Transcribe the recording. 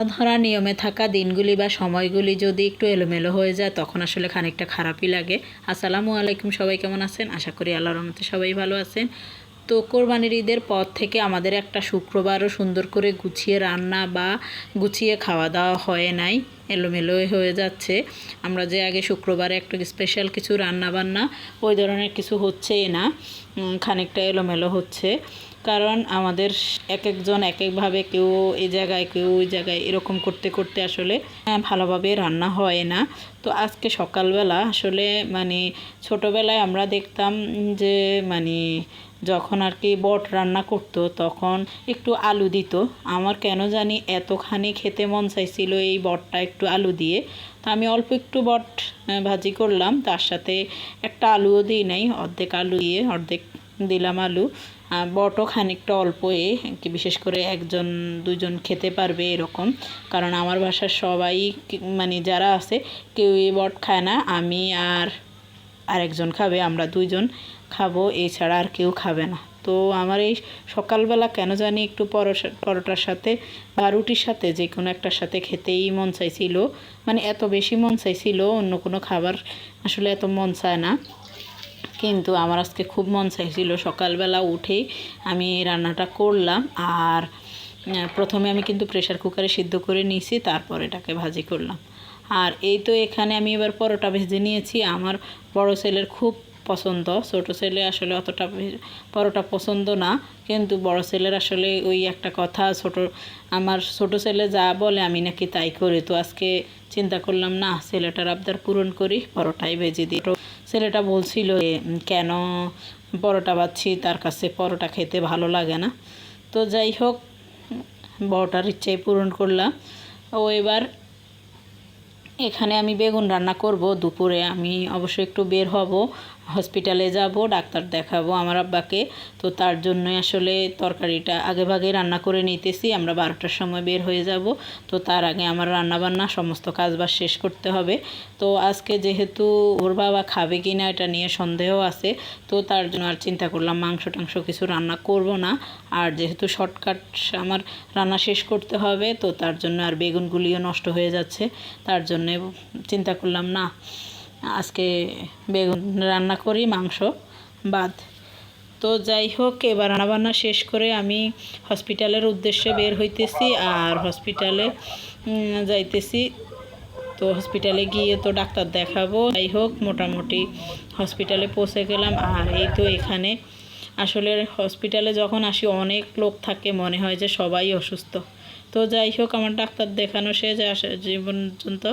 ধরা নিয়মে থাকা দিনগুলি বা সময়গুলি যদি একটু এলোমেলো হয়ে যায়, তখন আসলে খানিকটা খারাপই লাগে। আসসালামু আলাইকুম, সবাই কেমন আছেন? আশা করি আল্লাহর রহমতে সবাই ভালো আছেন। তো কোরবানির ঈদের পর থেকে আমাদের একটা শুক্রবারও সুন্দর করে গুছিয়ে রান্না বা গুছিয়ে খাওয়া দাওয়া হয় নাই। এলোমেলো হয়ে যাচ্ছে। আমরা যে আগে শুক্রবারে একটু স্পেশাল কিছু রান্না বান্না ওই ধরনের কিছু হচ্ছেই না। খানিকটা এলোমেলো হচ্ছে। কারণ আমাদের এক একজন এক একভাবে কেউ এই জায়গায় কেউ ওই জায়গায় এরকম করতে করতে আসলে আহ, ভালোভাবে রান্না হয় না। তো আজকে সকালবেলা আসলে মানে ছোটোবেলায় আমরা দেখতাম যে মানে যখন আর কি বট রান্না করতো তখন একটু আলু দিত। আমার কেন জানি এতখানি খেতে মন চাইছিল এই বটটা একটু আলু দিয়ে। তো আমি অল্প একটু বট ভাজি করলাম। তার সাথে একটা আলুও দিই নাই, অর্ধেক আলু দিয়ে অর্ধেক দিলাম আলু। বটও খানিকটা অল্প এ বিশেষ করে একজন দুজন খেতে পারবে এরকম। কারণ আমার বাসার সবাই মানে যারা আছে কেউ এই বট খায় না। আমি আর আরেকজন খাবে, আমরা দুইজন খাব, এছাড়া আর কেউ খাবে না। তো আমার এই সকালবেলা কেন জানি একটু পরোটা পরোটার সাথে বা রুটির সাথে যে কোনো একটার সাথে খেতেই মন চাইছিল। মানে এত বেশি মন চাইছিল, অন্য কোনো খাবার আসলে এত মন চায় না। কিন্তু আমার আজকে খুব মন চাইছিল। সকালবেলা উঠেই আমি রান্নাটা করলাম আর প্রথমে আমি কিন্তু প্রেশার কুকারে সিদ্ধ করে নিয়েছি, তারপর এটাকে ভাজি করলাম। আর এই তো এখানে আমি এবার পরোটা ভেজে নিয়েছি। আমার বড় ছেলের খুব পছন্দ। ছোট ছেলে আসলে অতটা পরোটা পছন্দ না। কিন্তু বড় ছেলের আসলে ওই একটা কথা, ছোট, আমার ছোট ছেলে যা বলে আমি নাকি তাই করি। তো আজকে চিন্তা করলাম, না, ছেলেটার আবদার পূরণ করি, পরোটাই ভেজে দিই। তো ছেলেটা বলছিল কেন পরোটা বাচ্ছি? তার কাছে পরোটা খেতে ভালো লাগে না। তো যাই হোক, বড়টার ইচ্ছাই পূরণ করলাম। ও এবার এখানে আমি বেগুন রান্না করব দুপুরে আমি অবশ্যই একটু বের হব। হসপিটালে যাব, ডাক্তার দেখাবো আমার আব্বাকে। তো তার জন্যই আসলে তরকারিটা আগে ভাগে রান্না করে নিতেছি, আমরা বারোটার সময় বের হয়ে যাব। তো তার আগে আমার রান্না বান্না সমস্ত কাজবাজ শেষ করতে হবে। তো আজকে যেহেতু ওর বাবা খাবে কি না এটা নিয়ে সন্দেহ আছে, তো তার জন্য আর চিন্তা করলাম মাংস টাংস কিছু রান্না করব না। আর যেহেতু শর্টকাট আমার রান্না শেষ করতে হবে, তো তার জন্য আর বেগুনগুলিও নষ্ট হয়ে যাচ্ছে। তার জন্যে চিন্তা করলাম, না আজকে বেগুন রান্না করি, মাংস বাদ তো যাই হোক, এবার রান্নাবান্না শেষ করে আমি হসপিটালের উদ্দেশ্যে বের হইতেছি আর হসপিটালে যাইতেছি। তো হসপিটালে গিয়ে তো ডাক্তার দেখাবো। যাই হোক, মোটামুটি হসপিটালে পৌঁছে গেলাম। আর এই তো এখানে আসলে হসপিটালে যখন আসি, অনেক লোক থাকে, মনে হয় যে সবাই অসুস্থ। তো যাই হোক, আমার ডাক্তার দেখানো শেষ, আসা জীবন পর্যন্ত